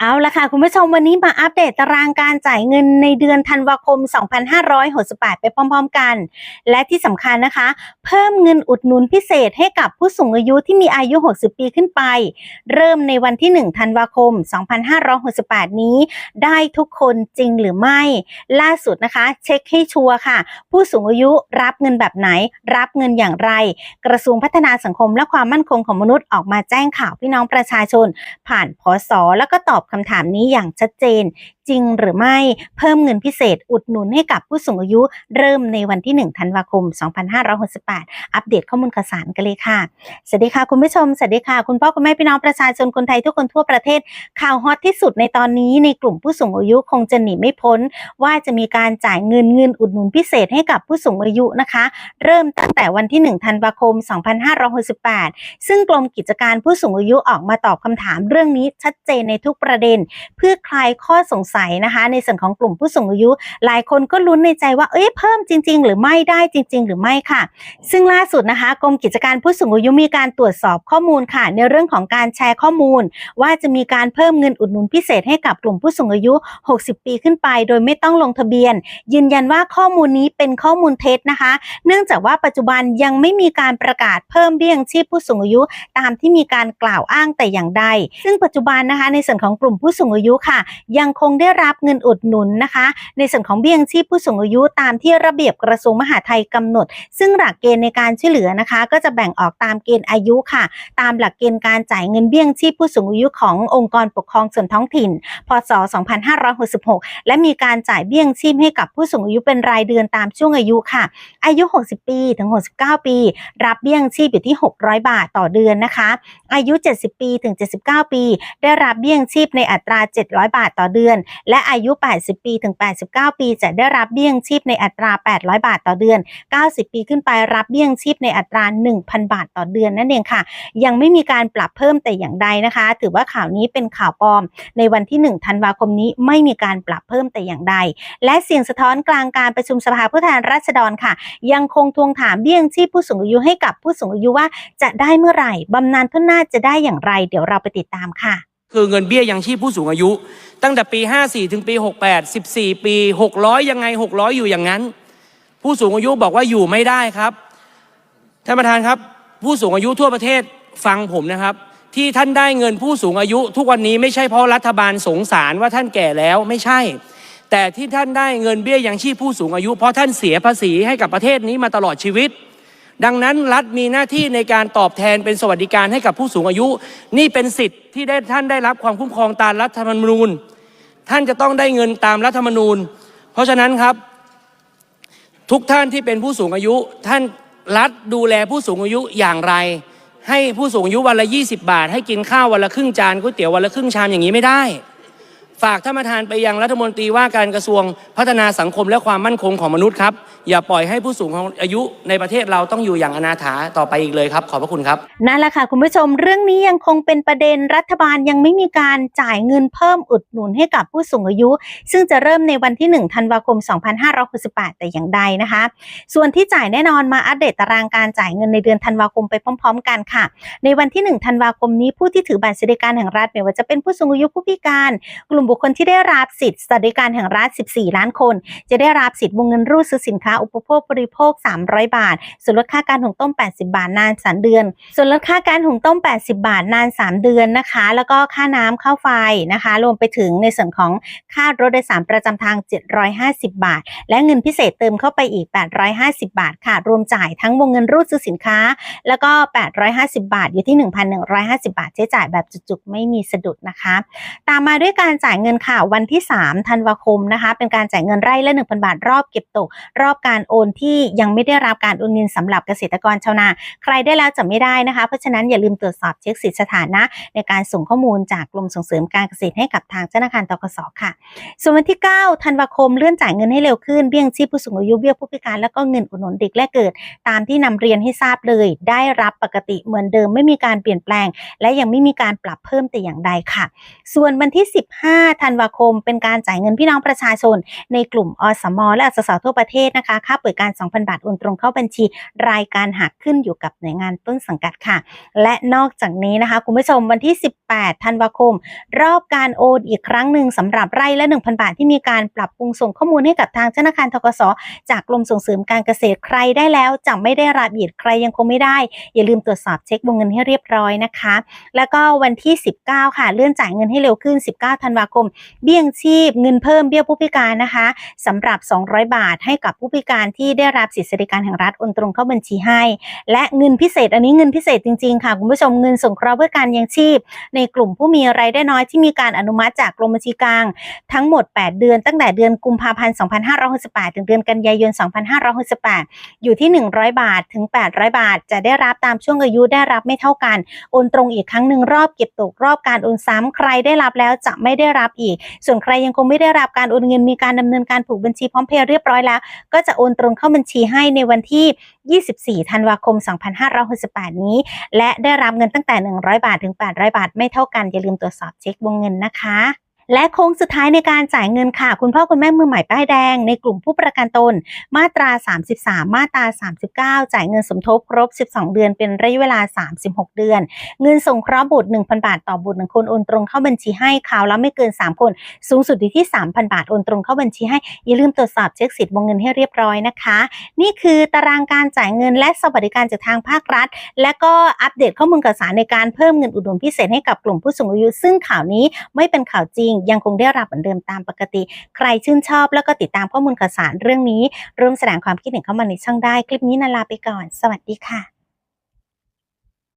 เอาละค่ะ คุณผู้ชมวันนี้มาอัปเดตตารางการจ่ายเงินในเดือนธันวาคม 2568 ไปพร้อมๆกัน และที่สำคัญนะคะ เพิ่มเงินอุดหนุนพิเศษให้กับผู้สูงอายุที่มีอายุ 60 ปีขึ้นไป เริ่มในวันที่ 1 ธันวาคม 2568 นี้ ได้ทุกคนจริงหรือไม่ ล่าสุดนะคะ เช็คให้ชัวร์ค่ะ ผู้สูงอายุรับเงินแบบไหน รับเงินอย่างไร กระทรวงพัฒนาสังคมและความมั่นคงของมนุษย์ออกมาแจ้งข่าวพี่น้องประชาชน ผ่านพศแล้วก็ตอบคำถามนี้อย่างชัดเจน จริงหรือไม่เพิ่มเงินพิเศษอุดหนุนให้กับผู้สูงอายุ เริ่มในวันที่ 1 ธันวาคม 2568 อัปเดตข้อมูลข่าวสารกันเลยค่ะ สวัสดีค่ะคุณผู้ชม สวัสดีค่ะ คุณพ่อคุณแม่พี่น้องประชาชนคนไทยทุกคนทั่วประเทศ ข่าวฮอตที่สุดในตอนนี้ในกลุ่มผู้สูงอายุคงจะหนีไม่พ้น ว่าจะมีการจ่ายเงินเงินอุดหนุนพิเศษให้กับผู้สูงอายุนะคะ เริ่มตั้งแต่วันที่ 1 ธันวาคม 2568 ซึ่งกรมกิจการผู้สูงอายุออกมาตอบคำถามเรื่องนี้ชัดเจนในทุกประเด็น เพื่อคลายข้อสงสัยนะคะ ในส่วนของกลุ่มผู้สูงอายุ หลายคนก็ลุ้นในใจว่าเอ้ยเพิ่มจริง ๆ หรือไม่ได้จริง ๆ หรือไม่ค่ะ ซึ่งล่าสุดนะคะกรมกิจการผู้สูงอายุมีการตรวจสอบข้อมูลค่ะ ในเรื่องของการแชร์ข้อมูล ว่าจะมีการเพิ่มเงินอุดหนุนพิเศษให้กับกลุ่มผู้สูงอายุ 60 ปีขึ้นไป โดยไม่ต้องลงทะเบียน ยืนยันว่าข้อมูลนี้เป็นข้อมูลเท็จนะคะ เนื่องจากว่าปัจจุบันยังไม่มีการประกาศเพิ่มเบี้ยยังชีพผู้สูงอายุ ตามที่มีการกล่าวอ้างแต่อย่างใด ซึ่งปัจจุบันนะคะในส่วนของกลุ่มผู้สูงอายุค่ะ ยังคงได้รับเงินอุดหนุนนะคะ ในส่วนของเบี้ยยังชีพผู้สูงอายุตามที่ระเบียบกระทรวงมหาดไทยกำหนด ซึ่งหลักเกณฑ์ในการช่วยเหลือนะคะ ก็จะแบ่งออกตามเกณฑ์อายุค่ะ ตามหลักเกณฑ์การจ่ายเงินเบี้ยยังชีพผู้สูงอายุขององค์กรปกครองส่วนท้องถิ่น พศ 2566 และมีการจ่ายเบี้ยยังชีพให้กับผู้สูงอายุเป็นรายเดือนตามช่วงอายุค่ะ อายุ 60 ปีถึง 69 ปี รับเบี้ยยังชีพอยู่ที่ 600 บาทต่อเดือนนะคะ อายุ 70 ปีถึง 79 ปี ได้รับเบี้ยยังชีพในอัตรา 700 บาทต่อเดือน และอายุ 80 ปีถึง 89 ปี จะได้รับเบี้ยงชีพในอัตรา 800 บาทต่อเดือน 90 ปีขึ้นไปรับเบี้ยงชีพในอัตรา 1,000 บาทต่อเดือนนั่นเองค่ะ ยังไม่มีการปรับเพิ่มแต่อย่างใดนะคะ ถือว่าข่าวนี้เป็นข่าวปลอม ในวันที่ 1 ธันวาคมนี้ไม่มีการปรับเพิ่มแต่อย่างใด และเสียงสะท้อนกลางการประชุมสภาผู้แทนราษฎรค่ะ ยังคงทวงถามเบี้ยงชีพผู้สูงอายุให้กับผู้สูงอายุว่าจะได้เมื่อไหร่บำนาญทุนหน้าจะได้อย่างไร เดี๋ยวเราไปติดตามค่ะ คือเงินเบี้ยยังชีพผู้สูงอายุ ตั้งแต่ปี 54 ถึงปี 68 14 ปี 600 ยังไง 600 อยู่อย่างนั้น ผู้สูงอายุบอกว่าอยู่ไม่ได้ครับท่านประธานครับ ผู้สูงอายุทั่วประเทศฟังผมนะครับ ที่ท่านได้เงินผู้สูงอายุ ทุกวันนี้ไม่ใช่เพราะรัฐบาลสงสารว่าท่านแก่แล้วไม่ใช่ แต่ที่ท่านได้เงินเบี้ยยังชีพผู้สูงอายุ เพราะท่านเสียภาษีให้กับประเทศนี้มาตลอดชีวิต ดังนั้นรัฐมีหน้าที่ในการตอบแทนเป็นสวัสดิการให้กับผู้สูงอายุ นี่เป็นสิทธิ์ที่ได้ท่านได้รับความคุ้มครองตามรัฐธรรมนูญ ท่านจะต้องได้เงินตามรัฐธรรมนูญ เพราะฉะนั้นครับ ทุกท่านที่เป็นผู้สูงอายุ ท่านรัฐดูแลผู้สูงอายุอย่างไร ให้ผู้สูงอายุวันละ 20 บาท ให้กินข้าววันละครึ่งจานก๋วยเตี๋ยววันละครึ่งชามอย่างนี้ไม่ได้ ฝากท่านประธานไปยังรัฐมนตรีว่าการกระทรวงพัฒนาสังคมและความมั่นคงของมนุษย์ครับ อย่าปล่อยให้ผู้สูงอายุในประเทศเราต้องอยู่อย่างอนาถาต่อไปอีกเลยครับ ขอบพระคุณครับ นั่นแหละค่ะคุณผู้ชมเรื่องนี้ยังคงเป็นประเด็นรัฐบาลยังไม่มีการจ่ายเงินเพิ่มอุดหนุนให้กับผู้สูงอายุ ซึ่งจะเริ่มในวันที่ 1 ธันวาคม 2568 แต่อย่างใดนะคะ ส่วนที่จ่ายแน่นอนมาอัปเดตตารางการจ่ายเงินในเดือนธันวาคมไปพร้อม ๆ กันค่ะ ในวันที่ 1 ธันวาคมนี้ผู้ที่ถือบัตรสวัสดิการแห่งรัฐไม่ว่าจะเป็นผู้สูงอายุผู้พิการกลุ่มบุคคลที่ได้รับสิทธิ์สวัสดิการแห่งรัฐ 14 ล้านคน จะได้รับสิทธิ์วงเงินรูดซื้อสินค้าอุปโภคบริโภค 300 บาท ส่วนลดค่าการหุงต้ม 80 บาทนาน3เดือน ส่วนลดค่าการหุงต้ม 80 บาทนาน 3 เดือนนะคะ แล้วก็ค่าน้ำค่าไฟนะคะ รวมไปถึงในส่วนของค่ารถโดยสารประจำทาง 750 บาท และเงินพิเศษเติมเข้าไปอีก 850 บาทค่ะ รวมจ่ายทั้งวงเงินรูดซื้อสินค้า แล้วก็ 850 บาทอยู่ที่ 1,150 บาทใช้จ่ายแบบจุกๆไม่มีสะดุดนะคะ ตามมาด้วยการจ่ายเงินค่ะ วันที่3ธันวาคมนะคะ เป็นการจ่ายเงินไร่ละ1,000 บาท รอบเก็บตก รอบการโอนที่ยังไม่ได้รับการโอนเงินสำหรับเกษตรกรชาวนา ใครได้แล้วจะไม่ได้นะคะ เพราะฉะนั้นอย่าลืมตรวจสอบเช็คสิทธิสถานะ ในการส่งข้อมูลจากกรมส่งเสริมการเกษตรให้กับทางธนาคารตกสค่ะ ส่วนวันที่ 9 ธันวาคมเลื่อนจ่ายเงินให้เร็วขึ้น เบี้ยงชีพผู้สูงอายุ เบี้ยผู้พิการ แล้วก็เงินอุดหนุนเด็กแรกเกิด ตามที่นำเรียนให้ทราบเลย ได้รับปกติเหมือนเดิม ไม่มีการเปลี่ยนแปลง และยังไม่มีการปรับเพิ่มแต่อย่างใดค่ะ ส่วนวันที่ 15 5 ธันวาคม เป็นการจ่ายเงินพี่น้องประชาชน ในกลุ่มอสมและอสสทั่วประเทศนะคะ ค่าเปิดการ 2,000 บาทโอนตรงเข้าบัญชี รายการหักขึ้นอยู่กับหน่วยงานต้นสังกัดค่ะ และนอกจากนี้นะคะ คุณผู้ชมวันที่ 18 ธันวาคม รอบการโอนอีกครั้งหนึ่งสำหรับไร่ละ 1,000 บาทที่มีการปรับปรุงส่งข้อมูลให้กับทางธนาคารทกสจากกรมส่งเสริมการเกษตรใครได้แล้วจะไม่ได้รับอีกใครยังคงไม่ได้ อย่าลืมตรวจสอบเช็ควงเงินให้เรียบร้อยนะคะ แล้วก็วันที่ 19 ค่ะเลื่อนจ่ายเงินให้เร็วขึ้น 19 ธันวาคมเบี้ยงชีพ เงินเพิ่มเบี้ยผู้พิการนะคะสำหรับ 200 บาทให้กับผู้พิการที่ได้รับสิทธิสวัสดิการแห่งรัฐโอนตรงเข้าบัญชีให้ และเงินพิเศษ อันนี้เงินพิเศษจริงๆค่ะ คุณผู้ชมเงินสงเคราะห์เพื่อการยังชีพ ในกลุ่มผู้มีรายได้น้อยที่มีการอนุมัติจากกรมบัญชีกลาง ทั้งหมด 8 เดือน ตั้งแต่เดือนกุมภาพันธ์ 2568 ถึงเดือนกันยายน 2568 อยู่ที่ 100 บาทถึง 800 บาท จะได้รับตามช่วงอายุได้รับไม่เท่ากัน โอนตรงอีกครั้งหนึ่งรอบเก็บตกรอบการโอนซ้ำใครได้รับแล้วจะไม่ได้รับอีก ส่วนใครยังคงไม่ได้รับการโอนเงินมีการดำเนินการผูกบัญชีพร้อมเพย์เรียบร้อยแล้ว ก็จะโอนตรงเข้าบัญชีให้ในวันที่ 24 ธันวาคม 2568 นี้ และได้รับเงินตั้งแต่ 100 บาทถึง 800 บาทไม่เท่ากัน อย่าลืมตรวจสอบเช็ควงเงินนะคะ และโค้งสุดท้ายในการจ่ายเงินค่ะ คุณพ่อคุณแม่มือใหม่ป้ายแดง ในกลุ่มผู้ประกันตน มาตรา 33 มาตรา 39 จ่ายเงินสมทบครบ 12 เดือนเป็นระยะเวลา 36 เดือน เงินส่งเคราะห์บุตร 1,000 บาทต่อบุตรหนึ่งคนโอนตรงเข้าบัญชีให้คราวละไม่เกิน 3 คน สูงสุดอยู่ที่ 3,000 บาทโอนตรงเข้าบัญชีให้อย่าลืมตรวจสอบเช็คสิทธิ์วงเงินให้เรียบร้อยนะคะ นี่คือตารางการจ่ายเงินและสวัสดิการจากทางภาครัฐ และก็อัปเดตข้อมูลข่าวสารในการเพิ่มเงินอุดหนุนพิเศษให้กับกลุ่มผู้สูงอายุ ซึ่งข่าวนี้ไม่เป็นข่าวจริงยังคงได้รับเหมือนเดิมตามปกติ ใครชื่นชอบแล้วก็ติดตามข้อมูลข่าวสารเรื่องนี้ร่วมแสดงความคิดเห็นเข้ามาในช่องได้ คลิปนี้นาลาไปก่อน สวัสดีค่ะ